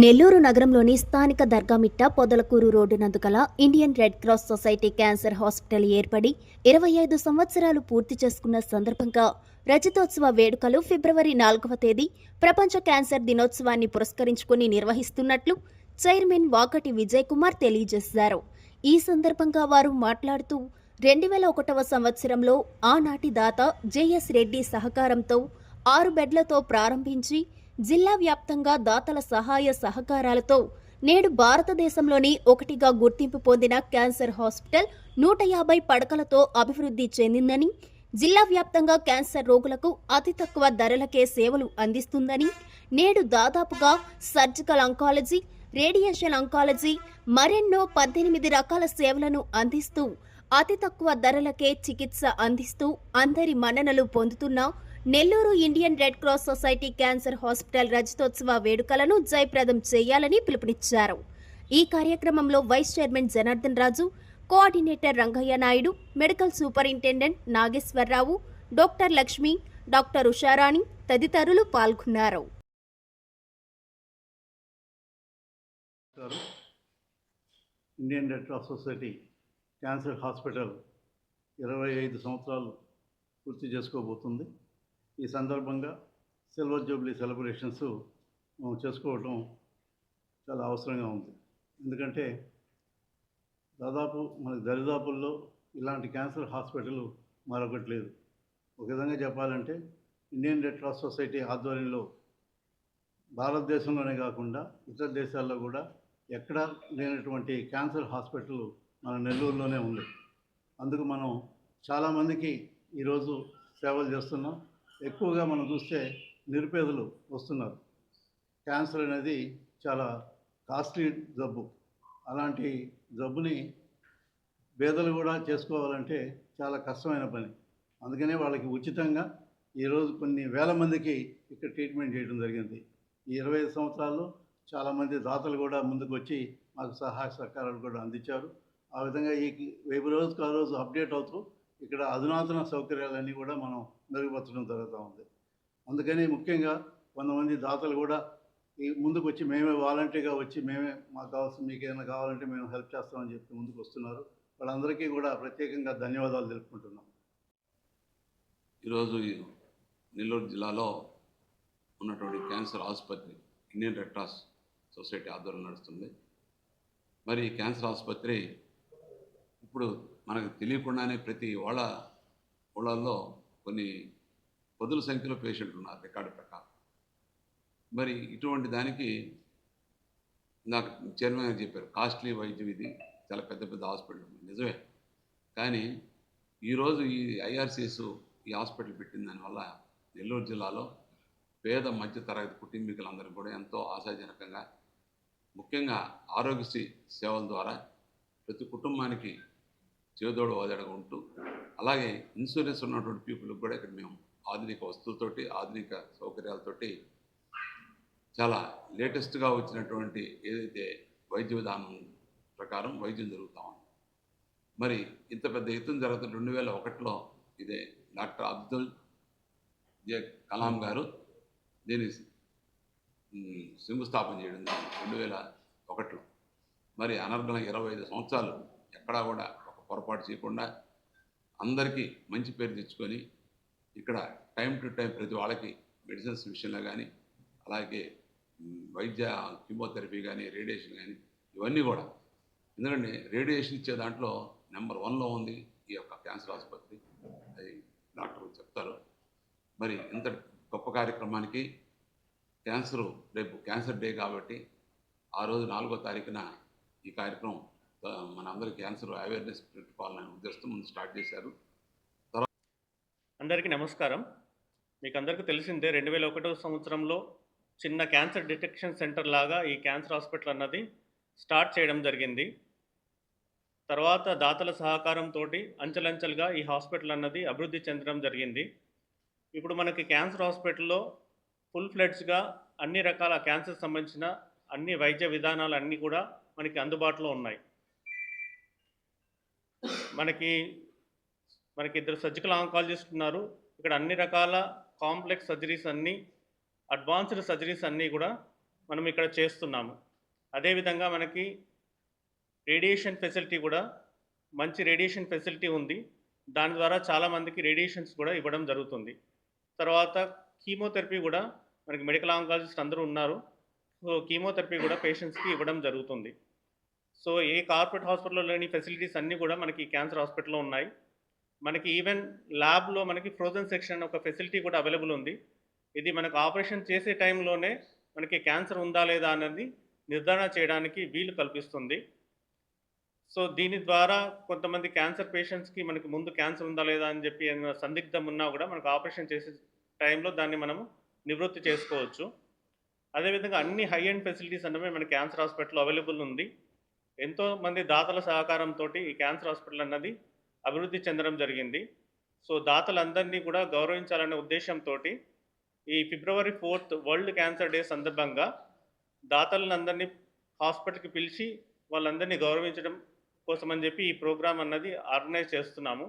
నెల్లూరు నగరంలోని స్థానిక Dargamitta Podalakuru road నందుగల Indian red cross society cancer hospital ఏర్పడి ఇరవై ఐదు సంవత్సరాలు పూర్తి చేసుకున్న సందర్భంగా రజతోత్సవ వేడుకలు ఫిబ్రవరి నాలుగవ తేదీ ప్రపంచ క్యాన్సర్ దినోత్సవాన్ని పురస్కరించుకుని నిర్వహిస్తున్నట్లు చైర్మన్ వాకటి విజయ్ కుమార్ తెలియజేశారు. ఈ సందర్భంగా వారు మాట్లాడుతూ రెండు వేల ఒకటవ సంవత్సరంలో ఆనాటి దాత జేఎస్ రెడ్డి సహకారంతో ఆరు బెడ్లతో ప్రారంభించి జిల్లా వ్యాప్తంగా దాతల సహాయ సహకారాలతో నేడు భారతదేశంలోని ఒకటిగా గుర్తింపు పొందిన క్యాన్సర్ హాస్పిటల్ నూట యాభై పడకలతో అభివృద్ధి చెందిందని జిల్లా వ్యాప్తంగా క్యాన్సర్ రోగులకు అతి తక్కువ ధరలకే సేవలు అందిస్తుందని నేడు దాదాపుగా సర్జికల్ అంకాలజీ రేడియేషన్ అంకాలజీ మరెన్నో పద్దెనిమిది రకాల సేవలను అందిస్తూ అతి తక్కువ ధరలకే చికిత్స అందిస్తూ అందరి మన్ననలు పొందుతున్న Nellore Indian red cross society cancer hospital రజతోత్సవ వేడుకలను జయప్రదం చేయాలని పిలుపునిచ్చారు. ఈ కార్యక్రమంలో vice chairman Janardhan Raju coordinator Rangaiah Naidu medical superintendent Nageswararao doctor Lakshmi doctor Usharani తదితరులు పాల్గొన్నారు. గారు Indian red cross society cancer hospital ఇరవై ఐదు సంవత్సరాలు పూర్తి చేసుకోబోతుంది. ఈ సందర్భంగా సిల్వర్ జూబ్లీ సెలబ్రేషన్స్ మనం చేసుకోవటం చాలా అవసరంగా ఉంది. ఎందుకంటే దాదాపు మనకి దరిదాపుల్లో ఇలాంటి క్యాన్సర్ హాస్పిటల్ మరొకటి లేదు. ఒక విధంగా చెప్పాలంటే ఇండియన్ రెడ్ క్రాస్ సొసైటీ ఆధ్వర్యంలో భారతదేశంలోనే కాకుండా ఇతర దేశాల్లో కూడా ఎక్కడా లేనటువంటి క్యాన్సర్ హాస్పిటల్ మన నెల్లూరులోనే ఉంది. అందుకు మనం చాలామందికి ఈరోజు సేవలు చేస్తున్నాం. ఎక్కువగా మనం చూస్తే నిరుపేదలు వస్తున్నారు. క్యాన్సర్ అనేది చాలా కాస్ట్లీ జబ్బు. అలాంటి జబ్బుని పేదలు కూడా చేసుకోవాలంటే చాలా కష్టమైన పని. అందుకనే వాళ్ళకి ఉచితంగా ఈరోజు కొన్ని వేల మందికి ఇక్కడ ట్రీట్మెంట్ చేయడం జరిగింది. ఈ ఇరవై ఐదు సంవత్సరాల్లో చాలామంది దాతలు కూడా ముందుకు వచ్చి మాకు సహాయ సహకారాలు కూడా అందించారు. ఆ విధంగా ఈ వెయ్యి రోజుకు ఆ రోజు అప్డేట్ అవుతూ ఇక్కడ అధునాతన సౌకర్యాలన్నీ కూడా మనం మెరుగుపరచడం జరుగుతూ ఉంది. అందుకని ముఖ్యంగా కొంతమంది దాతలు కూడా ఈ ముందుకు వచ్చి మేమే వాలంటీర్గా వచ్చి మేమే మాకు కావాల్సిన మీకు ఏమైనా కావాలంటే మేము హెల్ప్ చేస్తామని చెప్పి ముందుకు వస్తున్నారు వాళ్ళందరికీ కూడా ప్రత్యేకంగా ధన్యవాదాలు తెలుపుకుంటున్నాం. ఈరోజు ఈ నెల్లూరు జిల్లాలో ఉన్నటువంటి క్యాన్సర్ ఆసుపత్రి ఇండియన్ రెడ్ క్రాస్ సొసైటీ ఆధ్వర్యం నడుస్తుంది. మరి క్యాన్సర్ ఆసుపత్రి ఇప్పుడు మనకు తెలియకుండానే ప్రతి వాళ్ళ ఊళ్ళల్లో కొన్ని పదుల సంఖ్యలో పేషెంట్లు ఉన్నారు రికార్డు ప్రకారం. మరి ఇటువంటి దానికి నాకు చైర్మన్ గారు చెప్పారు కాస్ట్లీ వైద్యం ఇది చాలా పెద్ద పెద్ద హాస్పిటల్ ఉంది. నిజమే. కానీ ఈరోజు ఈ ఐఆర్సీఎస్ ఈ హాస్పిటల్ పెట్టిన దానివల్ల నెల్లూరు జిల్లాలో పేద మధ్య తరగతి కుటుంబీకులందరూ కూడా ఎంతో ఆశాజనకంగా ముఖ్యంగా ఆరోగ్యశ్రీ సేవల ద్వారా ప్రతి కుటుంబానికి చేదోడు వాదడగా ఉంటూ అలాగే ఇన్సూరెన్స్ ఉన్నటువంటి పీపుల్కి కూడా ఇక్కడ మేము ఆధునిక వస్తువులతోటి ఆధునిక సౌకర్యాలతోటి చాలా లేటెస్ట్గా వచ్చినటువంటి ఏదైతే వైద్య విధానం ప్రకారం వైద్యం జరుగుతూ ఉంది. మరి ఇంత పెద్ద ఎత్తున జరుగుతున్న రెండు వేల ఒకటిలో ఇదే డాక్టర్ అబ్దుల్ జే కలాం గారు దీన్ని శంకుస్థాపన చేయడం రెండు వేల ఒకటిలో మరి అనర్గళం ఇరవై ఐదు సంవత్సరాలు ఎక్కడా కూడా ఒక పొరపాటు చేయకుండా అందరికీ మంచి పేరు తెచ్చుకొని ఇక్కడ టైం టు టైం ప్రతి వాళ్ళకి మెడిసిన్స్ విషయంలో కానీ అలాగే వైద్య కీమోథెరపీ కానీ రేడియేషన్ కానీ ఇవన్నీ కూడా. ఎందుకంటే రేడియేషన్ ఇచ్చే దాంట్లో నెంబర్ వన్లో ఉంది ఈ యొక్క క్యాన్సర్ ఆసుపత్రి. అది డాక్టర్ చెప్తారు. మరి ఇంత గొప్ప కార్యక్రమానికి క్యాన్సర్ రేపు క్యాన్సర్ డే కాబట్టి ఆ రోజు నాలుగో తారీఖున ఈ కార్యక్రమం ఆ, మనందరి క్యాన్సర్ అవేర్నెస్ పెట్టుకోవాలనే ఉద్దేశంతో ముందు స్టార్ట్ చేశారు. అందరికీ నమస్కారం. మీకు అందరికీ తెలిసిందే రెండు వేల ఒకటో సంవత్సరంలో చిన్న క్యాన్సర్ డిటెక్షన్ సెంటర్ లాగా ఈ క్యాన్సర్ హాస్పిటల్ అన్నది స్టార్ట్ చేయడం జరిగింది. తర్వాత దాతల సహకారంతో అంచెలంచెలుగా ఈ హాస్పిటల్ అన్నది అభివృద్ధి చెందడం జరిగింది. ఇప్పుడు మనకి క్యాన్సర్ హాస్పిటల్లో ఫుల్ ఫ్లెడ్స్గా అన్ని రకాల క్యాన్సర్ సంబంధించిన అన్ని వైద్య విధానాలు అన్నీ కూడా మనకి అందుబాటులో ఉన్నాయి. మనకి మనకి ఇద్దరు సర్జికల్ ఆంకాలజిస్ట్ ఉన్నారు. ఇక్కడ అన్ని రకాల కాంప్లెక్స్ సర్జరీస్ అన్నీ అడ్వాన్స్డ్ సర్జరీస్ అన్నీ కూడా మనం ఇక్కడ చేస్తున్నాము. అదేవిధంగా మనకి రేడియేషన్ ఫెసిలిటీ కూడా మంచి రేడియేషన్ ఫెసిలిటీ ఉంది. దాని ద్వారా చాలామందికి రేడియేషన్స్ కూడా ఇవ్వడం జరుగుతుంది. తర్వాత కీమోథెరపీ కూడా మనకి మెడికల్ ఆంకాలజిస్ట్ అందరూ ఉన్నారు. సో కీమోథెరపీ కూడా పేషెంట్స్కి ఇవ్వడం జరుగుతుంది. సో ఏ కార్పొరేట్ హాస్పిటల్లో లేని ఫెసిలిటీస్ అన్నీ కూడా మనకి క్యాన్సర్ హాస్పిటల్లో ఉన్నాయి. మనకి ఈవెన్ ల్యాబ్లో మనకి ఫ్రోజన్ సెక్షన్ ఒక ఫెసిలిటీ కూడా అవైలబుల్ ఉంది. ఇది మనకు ఆపరేషన్ చేసే టైంలోనే మనకి క్యాన్సర్ ఉందా లేదా అనేది నిర్ధారణ చేయడానికి వీలు కల్పిస్తుంది. సో దీని ద్వారా కొంతమంది క్యాన్సర్ పేషెంట్స్కి మనకి ముందు క్యాన్సర్ ఉందా లేదా అని చెప్పి సందిగ్ధం ఉన్నా కూడా మనకు ఆపరేషన్ చేసే టైంలో దాన్ని మనము నివృత్తి చేసుకోవచ్చు. అదేవిధంగా అన్ని హై అండ్ ఫెసిలిటీస్ అన్నవి మన క్యాన్సర్ హాస్పిటల్ అవైలబుల్ ఉంది. ఎంతో మంది దాతల సహకారంతో ఈ క్యాన్సర్ హాస్పిటల్ అన్నది అభివృద్ధి చెందడం జరిగింది. సో దాతలందరినీ కూడా గౌరవించాలనే ఉద్దేశంతో ఈ February fourth world cancer day సందర్భంగా దాతలందరినీ హాస్పిటల్కి పిలిచి వాళ్ళందరినీ గౌరవించడం కోసం అని చెప్పి ఈ ప్రోగ్రాం అన్నది ఆర్గనైజ్ చేస్తున్నాము.